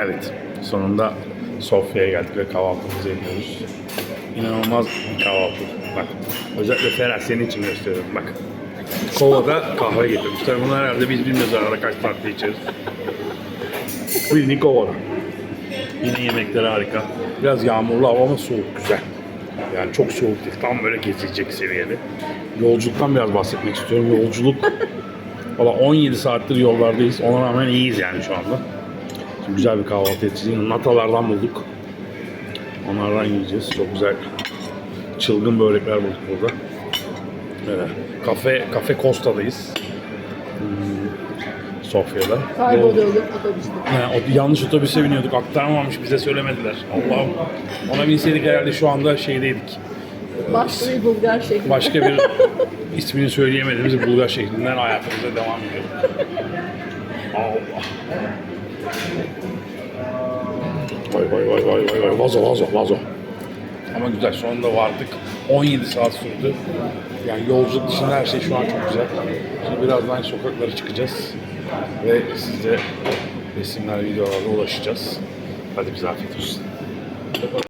Evet, sonunda Sofya'ya geldik ve kahvaltımızı ediyoruz. İnanılmaz bir kahvaltı. Bak, özellikle Ferhat senin için gösteriyorum. Bak, kovada kahve getirmişler. Bunu herhalde biz bilmiyoruz arada kaç farklı içeriz. Bildiğin kovada. Yine yemekleri harika. Biraz yağmurlu hava ama soğuk, güzel. Yani çok soğuk değil, tam böyle gezilecek seviyede. Yolculuktan biraz bahsetmek istiyorum. Yolculuk, valla 17 saattir yollardayız. Ona rağmen iyiyiz yani şu anda. Güzel bir kahvaltı edeceğiz. Natalardan bulduk. Onlardan yiyeceğiz. Çok güzel çılgın börekler bulduk burada. Evet. Kafe, Kafe Costa'dayız. Hmm, Sofya'da. Kayboluyorduk otobüste. O, yanlış otobüse biniyorduk. Aktarmamış bize söylemediler. Allah'ım. Ona binseydik herhalde şu anda şeydeydik. Başka bir Bulgar şehri. Başka bir ismini söyleyemediğimiz Bulgar şehrinden hayatımıza devam ediyoruz. Allah. Vay vay vay vay vay vay. Vazo vazo vazo. Ama güzel sonunda vardık. 17 saat sürdü. Yani yolculuk dışında her şey şu an çok güzel. Şimdi birazdan sokaklara çıkacağız. Ve size resimler, videolarla ulaşacağız. Hadi bize afiyet olsun.